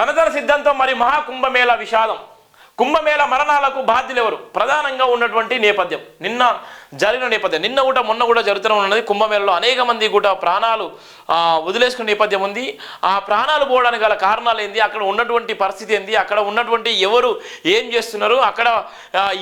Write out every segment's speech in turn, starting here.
సనతన సిద్ధంతో మరి మహాకుంభమేళ విషాదం కుంభమేళ మరణాలకు బాధ్యులు ఎవరు ప్రధానంగా ఉన్నటువంటి నేపథ్యం. నిన్న జరిగిన నేపథ్యం. నిన్న కూడా మొన్న కూడా జరుగుతూనే ఉన్నది. కుంభమేళలో అనేక మంది కూడా ప్రాణాలు వదిలేసుకునే నేపథ్యం ఉంది. ఆ ప్రాణాలు పోవడానికి గల కారణాలు ఏంది? అక్కడ ఉన్నటువంటి పరిస్థితి ఏంది? అక్కడ ఉన్నటువంటి ఎవరు ఏం చేస్తున్నారు? అక్కడ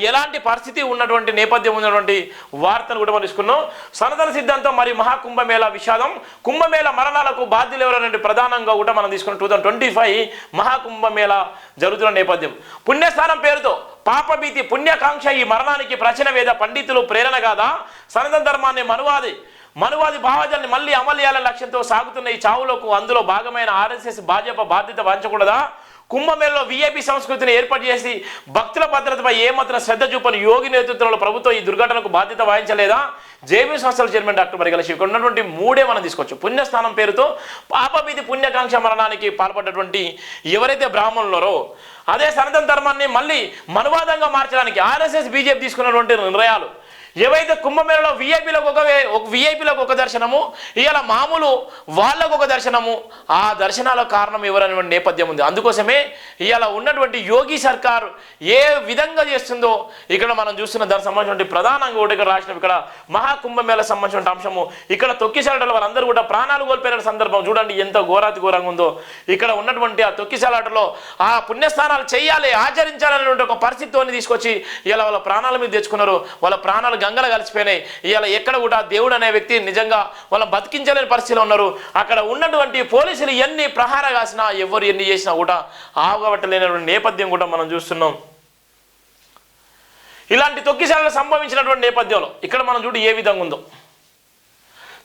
ఎలాంటి పరిస్థితి ఉన్నటువంటి నేపథ్యం ఉన్నటువంటి వార్తను కూడా మనం తీసుకున్నాం. సనాతన సిద్ధాంతం మరియు మహాకుంభమేళ విషాదం. కుంభమేళ మరణాలకు బాధ్యులు ఎవరనేది ప్రధానంగా కూడా మనం తీసుకున్న two thousand twenty five Mahakumbh Mela జరుగుతున్న నేపథ్యం. పుణ్యస్థానం పేరుతో పాపభీతి పుణ్యకాంక్ష ఈ మరణానికి ప్రచన వేద పండితులు ప్రేరణ కాదా సనాతన ధర్మాన్ని మనువాది మనువాది భావజాన్ని మళ్ళీ అమలు చేయాలనే లక్ష్యంతో సాగుతున్న ఈ చావులకు అందులో భాగమైన ఆర్ఎస్ఎస్ భాజపా బాధ్యత వహించకూడదా కుంభమేళలో వీఐపీ సంస్కృతిని ఏర్పాటు చేసి భక్తుల భద్రతపై ఏమాత్రం శ్రద్ధ చూపని యోగి నేతృత్వంలో ప్రభుత్వం ఈ దుర్ఘటనకు బాధ్యత వహించలేదా? జేబీ సంస్థల చైర్మన్ డాక్టర్ మరిగల శివ. ఉన్నటువంటి మూడే మనం తీసుకోవచ్చు పుణ్యస్థానం పేరుతో పాపవిధి పుణ్యకాంక్ష మరణానికి పాల్పడ్డటువంటి ఎవరైతే బ్రాహ్మణులరో అదే సనాతన ధర్మాన్ని మళ్ళీ మనువాదంగా మార్చడానికి ఆర్ఎస్ఎస్ బీజేపీ తీసుకున్నటువంటి నిర్ణయాలు. ఏవైతే కుంభమేళలో విఐపీలకు ఒక ఒక విఐపీలకు ఒక దర్శనము ఇవాళ మామూలు వాళ్ళకు ఒక దర్శనము ఆ దర్శనాల కారణం ఎవరనేటువంటి నేపథ్యం ఉంది. అందుకోసమే ఇవాళ ఉన్నటువంటి యోగి సర్కార్ ఏ విధంగా చేస్తుందో ఇక్కడ మనం చూస్తున్న దానికి సంబంధించిన ప్రధానంగా ఒకటి ఇక్కడ రాసిన ఇక్కడ మహాకుంభమేళ సంబంధించిన అంశము. ఇక్కడ తొక్కిసలాటల వారందరూ కూడా ప్రాణాలు కోల్పోయిన సందర్భం చూడండి ఎంత ఘోరాతి ఘోరంగా ఉందో. ఇక్కడ ఉన్నటువంటి ఆ తొక్కిసలాటలో ఆ పుణ్యస్థానాలు చేయాలి ఆచరించాలనేటువంటి ఒక పరిస్థితితోని తీసుకొచ్చి ఇలా వాళ్ళ ప్రాణాల మీద తెచ్చుకున్నారు. వాళ్ళ ప్రాణాలు గంగల కలిసిపోయినాయి. ఇవాళ ఎక్కడ కూడా దేవుడు అనే వ్యక్తి నిజంగా వాళ్ళని బతికించలేని పరిస్థితిలో ఉన్నారు. అక్కడ ఉన్నటువంటి పోలీసులు ఎన్ని ప్రహార కాసినా ఎవరు ఎన్ని చేసినా కూడా ఆగబట్టలేనటువంటి నేపథ్యం కూడా మనం చూస్తున్నాం. ఇలాంటి తొక్కిసాలను సంభవించినటువంటి నేపథ్యంలో ఇక్కడ మనం చూడు ఏ విధంగా ఉందో.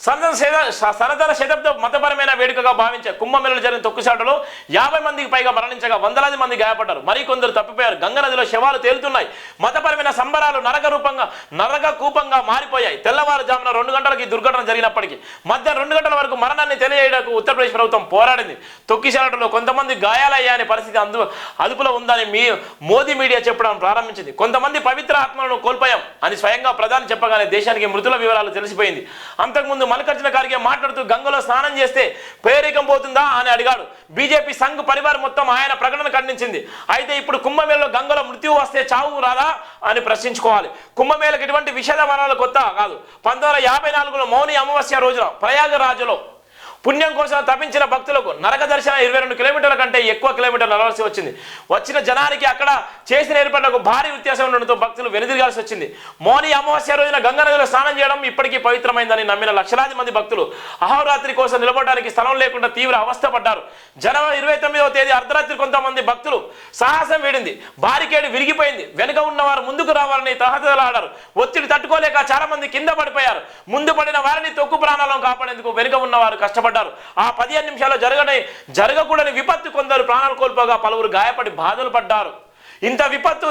సనతన శత స- శతాబ్ద మతపరమైన వేడుకగా భావించే కుంభమేళలో జరిగిన తొక్కుసాటలో యాభై మందికి పైగా మరణించగా వందలాది మంది గాయపడ్డారు. మరికొందరు తప్పిపోయారు. గంగ నదిలో శవాలు తేలుతున్నాయి. మతపరమైన సంబరాలు నరక రూపంగా నరక కూపంగా మారిపోయాయి. తెల్లవారుజామున రెండు గంటలకి ఈ దుర్ఘటన జరిగినప్పటికీ మధ్య రెండు గంటల వరకు మరణాన్ని తెలియజేయడానికి ఉత్తరప్రదేశ్ ప్రభుత్వం పోరాడింది. తొక్కిసాటలో కొంతమంది గాయాలయ్యానే పరిస్థితి అందు అదుపులో ఉందని మీ మోదీ మీడియా చెప్పడం ప్రారంభించింది. కొంతమంది పవిత్ర ఆత్మలను కోల్పోయాం అని స్వయంగా ప్రధాని చెప్పగానే దేశానికి మృతుల వివరాలు తెలిసిపోయింది. అంతకుముందు మల్లికార్జున ఖార్గే మాట్లాడుతూ గంగలో స్నానం చేస్తే పేరికం పోతుందా అని అడిగాడు. బీజేపీ సంఘ్ పరివార్ మొత్తం ఆయన ప్రకటన ఖండించింది. అయితే ఇప్పుడు కుంభమేళలో గంగలో మృత్యువు వస్తే చావు రాదా అని ప్రశ్నించుకోవాలి. కుంభమేళకు ఇటువంటి విషాద వరాలు కొత్త కాదు. పంతొమ్మిది వందల యాభై నాలుగులో మౌని అమావాస్య రోజున ప్రయాగరాజులో పుణ్యం కోసం తప్పించిన భక్తులకు నరక దర్శనం ఇరవై రెండు కిలోమీటర్ల కంటే ఎక్కువ కిలోమీటర్లు నడవలసి వచ్చింది. వచ్చిన జనానికి అక్కడ చేసిన ఏర్పాట్లకు భారీ వ్యత్యాసం ఉండడంతో భక్తులు వెనుదిరగాల్సి వచ్చింది. మౌని అమావాస్య రోజున గంగా నదిలో స్నానం చేయడం ఇప్పటికీ పవిత్రమైందని నమ్మిన లక్షలాది మంది భక్తులు అహోరాత్రి కోసం నిలబడడానికి స్థలం లేకుండా తీవ్ర అవస్థ పడ్డారు. జనవరి ఇరవై తొమ్మిదవ తేదీ అర్ధరాత్రి కొంతమంది భక్తులు సాహసం వీడింది. బారికేడు విరిగిపోయింది. వెనుక ఉన్నవారు ముందుకు రావాలని తహతలాడారు ఒత్తిడి తట్టుకోలేక చాలా మంది కింద పడిపోయారు. ముందు పడిన వారిని తొక్కు ప్రాణాలను కాపాడేందుకు వెనుక ఉన్నవారు పడ్డారు. ఆ పదిహేను నిమిషాల్లో జరగని జరగకూడని విపత్తు కొందరు ప్రాణాలు కోల్పోగా పలువురు గాయపడి బాధలు పడ్డారు. ఇంత విపత్తు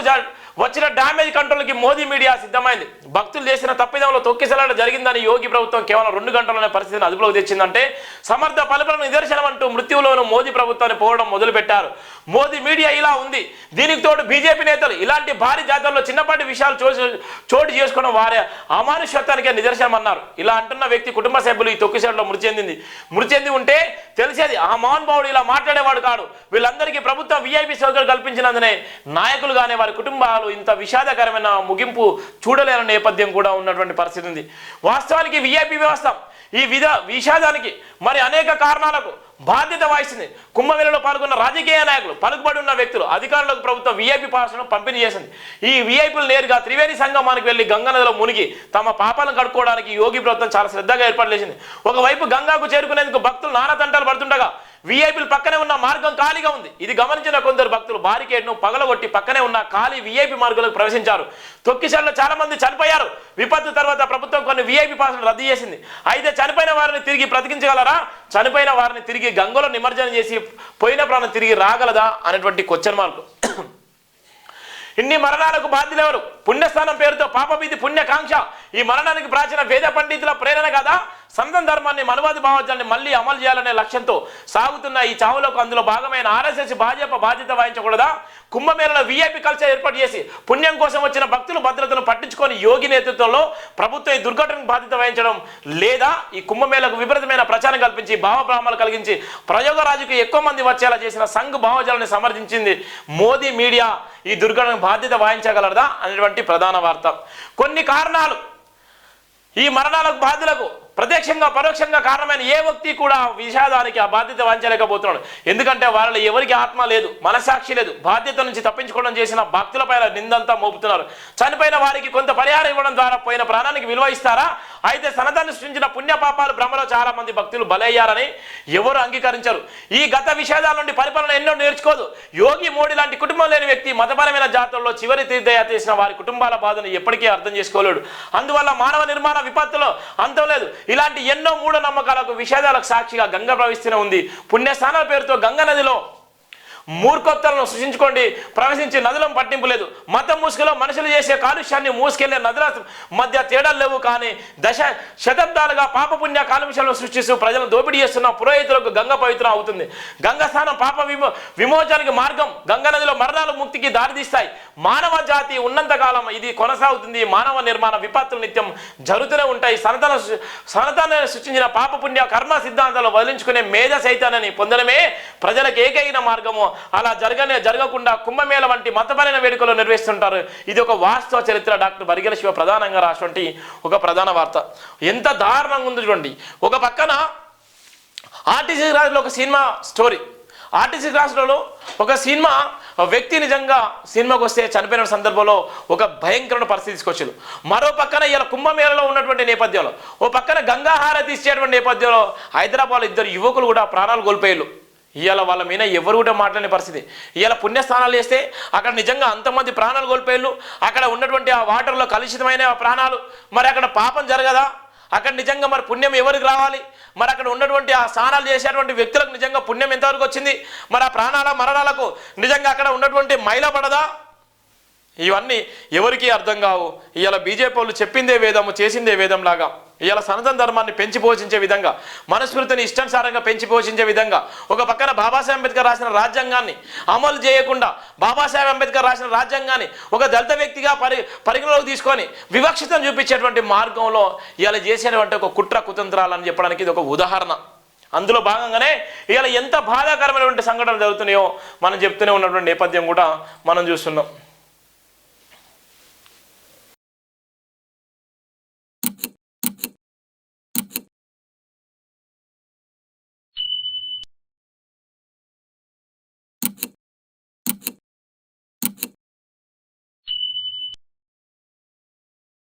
వచ్చిన డ్యామేజ్ కంట్రోల్కి మోదీ మీడియా సిద్ధమైంది. భక్తులు చేసిన తప్పిదంలో తొక్కిసలాట జరిగిందని యోగి ప్రభుత్వం కేవలం రెండు గంటలనే పరిస్థితిని అదుపులోకి తెచ్చిందంటే సమర్థ పలుపులను నిదర్శనం అంటూ మృత్యువులోనూ మోదీ ప్రభుత్వాన్ని పోవడం మొదలుపెట్టారు. మోదీ మీడియా ఇలా ఉంది. దీనికి తోడు బీజేపీ నేతలు ఇలాంటి భారీ జాతరలో చిన్నపాటి విషయాలు చోటు చోటు చేసుకోవడం వారి అమానుష్యత్వానికే నిదర్శనం అన్నారు. ఇలా అంటున్న వ్యక్తి కుటుంబ సభ్యులు ఈ తొక్కిసలాటలో మృతి చెందింది. మృతి చెంది ఉంటే తెలిసేది ఆ మహానుభావుడు ఇలా మాట్లాడేవాడు కాడు. వీళ్ళందరికీ ప్రభుత్వం వీఐపీ సౌకర్యం కల్పించినందునే నాయకులు కానీ వారి కుటుంబాలు ఇంత విషాదకరమైన ముగింపు చూడలేని నేపథ్యం కూడా ఉన్నటువంటి పరిస్థితి ఉంది. వాస్తవానికి వీఐపీ వ్యవస్థ ఈ విధ విషాదానికి మరి అనేక కారణాలకు బాధ్యత వహిస్తుంది. కుంభమేళలో పాల్గొన్న రాజకీయ నాయకులు పలుకుబడి ఉన్న వ్యక్తులు అధికారులకు ప్రభుత్వం వీఐపీ పాసులను పంపిణీ చేసింది. ఈ వీఐపీలు నేరుగా త్రివేణి సంగమానికి వెళ్ళి గంగానదిలో మునిగి తమ పాపాలను కడుక్కోవడానికి యోగి ప్రభుత్వం చాలా శ్రద్ధగా ఏర్పాటు చేసింది. ఒకవైపు గంగాకు చేరుకునేందుకు భక్తులు నానా తంటాలు పడుతుండగా వీఐపీలు పక్కనే ఉన్న మార్గం ఖాళీగా ఉంది. ఇది గమనించిన కొందరు భక్తులు బారికేడ్ను పగలగొట్టి పక్కనే ఉన్న ఖాళీ వీఐపీ మార్గంలోకి ప్రవేశించారు. తొక్కిసార్లు చాలా మంది చనిపోయారు. విపత్తు తర్వాత ప్రభుత్వం కొన్ని వీఐపీ పాసులు రద్దు చేసింది. అయితే చనిపోయిన వారిని తిరిగి బ్రతికించగలరా? చనిపోయిన వారిని తిరిగి గంగలో నిమజ్జనం చేసి పోయిన ప్రాణం తిరిగి రాగలదా? అనేటువంటి క్వశ్చన్ మార్క్ ఇన్ని మరణాలకు బాధ్యులెవరు పుణ్యస్థానం పేరుతో పాపభీతి పుణ్యకాంక్ష. ఈ మరణానికి ప్రాచీన వేద పండితుల ప్రేరణ కదా? సనాతన ధర్మాన్ని మనవాది భావజాన్ని మళ్ళీ అమలు చేయాలనే లక్ష్యంతో సాగుతున్న ఈ చావులకు అందులో భాగమైన ఆర్ఎస్ఎస్ భాజపా బాధ్యత వహించకూడదా? కుంభమేళలో వీఐపీ కల్చర్ ఏర్పాటు చేసి పుణ్యం కోసం వచ్చిన భక్తులు భద్రతను పట్టించుకొని యోగి నేతృత్వంలో ప్రభుత్వం ఈ దుర్ఘటనకు బాధ్యత వహించడం లేదా ఈ కుంభమేళకు విపరీతమైన ప్రచారం కల్పించి భావభ్రామాలు కలిగించి ప్రయోగరాజుకు ఎక్కువ మంది వచ్చేలా చేసిన సంఘ్ భావజాలని సమర్థించింది మోదీ మీడియా ఈ దుర్ఘటనకు బాధ్యత వహించగలదా? అనేటువంటి ప్రధాన వార్త. కొన్ని కారణాలు ఈ మరణాలకు బాధ్యులకు ప్రత్యక్షంగా పరోక్షంగా కారణమైన ఏ వ్యక్తి కూడా విషాదానికి ఆ బాధ్యత వహించలేకపోతున్నాడు ఎందుకంటే వాళ్ళలో ఎవరికి ఆత్మ లేదు మనసాక్షి లేదు. బాధ్యత నుంచి తప్పించుకోవడం చేసిన భక్తులపైన నిందంతా మోపుతున్నారు. చనిపోయిన వారికి కొంత పరిహారం ఇవ్వడం ద్వారా పోయిన ప్రాణానికి విలువ ఇస్తారా? అయితే సనదాన్ని సృష్టించిన పుణ్యపాపాలు భ్రమలో చాలా మంది భక్తులు బలయ్యారని ఎవరు అంగీకరించరు. ఈ గత విషేదాల నుండి పరిపాలన ఎన్నో నేర్చుకోదు. యోగి మోడీ లాంటి కుటుంబం లేని వ్యక్తి మతపరమైన జాతరలో చివరి తీర్థయాత్ర చేసిన వారి కుటుంబాల బాధను ఎప్పటికీ అర్థం చేసుకోలేడు. అందువల్ల మానవ నిర్మాణ విపత్తులో అంతం లేదు. ఇలాంటి ఎన్నో మూఢ నమ్మకాలకు విషేదాలకు సాక్షిగా గంగ ప్రవహిస్తూనే ఉంది. పుణ్యస్థానాల పేరుతో గంగ నదిలో మూర్ఖోత్తలను సృష్టించుకోండి. ప్రవేశించి నదులను పట్టింపు లేదు. మతం ముసుగులో మనుషులు చేసే కాలుష్యాన్ని మూసుకెళ్ళే నదుల మధ్య తేడాలు లేవు కానీ దశ శతాబ్దాలుగా పాపపుణ్య కాలుష్యాలను సృష్టిస్తూ ప్రజలను దోపిడీ చేస్తున్న పురోహితులకు గంగ పవిత్రం అవుతుంది. గంగ స్నానం పాప విమో విమోచనకి మార్గం. గంగా నదిలో మరణాలు ముక్తికి దారితీస్తాయి. మానవ జాతి ఉన్నంతకాలం ఇది కొనసాగుతుంది. మానవ నిర్మాణ విపత్తులు నిత్యం జరుగుతూనే ఉంటాయి. సనతన సనతన సృష్టించిన పాపపుణ్య కర్మ సిద్ధాంతాలు వదిలించుకునే మేధ సైతాన్ని పొందడమే ప్రజలకు ఏకైన మార్గము. అలా జరగనే జరగకుండా కుంభమేళ వంటి మతపరమైన వేడుకలు నిర్వహిస్తుంటారు. ఇది ఒక వాస్తవ చరిత్ర. డాక్టర్ బరిగల శివ ప్రధానంగా రాసినటువంటి ఒక ప్రధాన వార్త. ఎంత దారుణంగా ఉంది చూడండి. ఒక పక్కన ఆర్టీసీ రాజులో ఒక సినిమా స్టోరీ. ఆర్టీసీ క్లాసులలో ఒక సినిమా వ్యక్తి నిజంగా సినిమాకి వస్తే చనిపోయిన సందర్భంలో ఒక భయంకరమైన పరిస్థితి తీసుకొచ్చింది మరో పక్కన ఇలా కుంభమేళలో ఉన్నటువంటి నేపథ్యంలో ఓ పక్కన గంగాహారతి ఇచ్చేటువంటి నేపథ్యంలో హైదరాబాద్లో ఇద్దరు యువకులు కూడా ప్రాణాలు కోల్పోయారు. ఇవాళ వాళ్ళ మీద ఎవరు కూడా మాట్లాడే పరిస్థితి. ఇవాళ పుణ్యస్థానాలు చేస్తే అక్కడ నిజంగా అంతమంది ప్రాణాలు కోల్పోయారు. అక్కడ ఉన్నటువంటి ఆ వాటర్లో కలుషితమైన ప్రాణాలు. మరి అక్కడ పాపం జరగదా? అక్కడ నిజంగా మరి పుణ్యం ఎవరికి రావాలి? మరి అక్కడ ఉన్నటువంటి ఆ స్నానాలు చేసేటువంటి వ్యక్తులకు నిజంగా పుణ్యం ఎంతవరకు వచ్చింది? మరి ఆ ప్రాణాల మరణాలకు నిజంగా అక్కడ ఉన్నటువంటి మైల పడదా? ఇవన్నీ ఎవరికీ అర్థం కావు. ఇవాళ బీజేపీ వాళ్ళు చెప్పిందే వేదము చేసిందే వేదంలాగా. ఇవాళ సనాతన ధర్మాన్ని పెంచి పోషించే విధంగా మనస్మృతిని ఇష్టానుసారంగా పెంచి పోషించే విధంగా ఒక పక్కన బాబాసాహెబ్ అంబేద్కర్ రాసిన రాజ్యాంగాన్ని అమలు చేయకుండా బాబాసాహెబ్ అంబేద్కర్ రాసిన రాజ్యాంగాన్ని ఒక దళిత వ్యక్తిగా పరి పరిగణలోకి తీసుకొని వివక్షతను చూపించేటువంటి మార్గంలో ఇవాళ చేసేటువంటి ఒక కుట్ర కుతంత్రాలని చెప్పడానికి ఇది ఒక ఉదాహరణ. అందులో భాగంగానే ఇవాళ ఎంత బాధాకరమైనటువంటి సంఘటనలు జరుగుతున్నాయో మనం చెప్తూనే ఉన్నటువంటి నేపథ్యం కూడా మనం చూస్తున్నాం.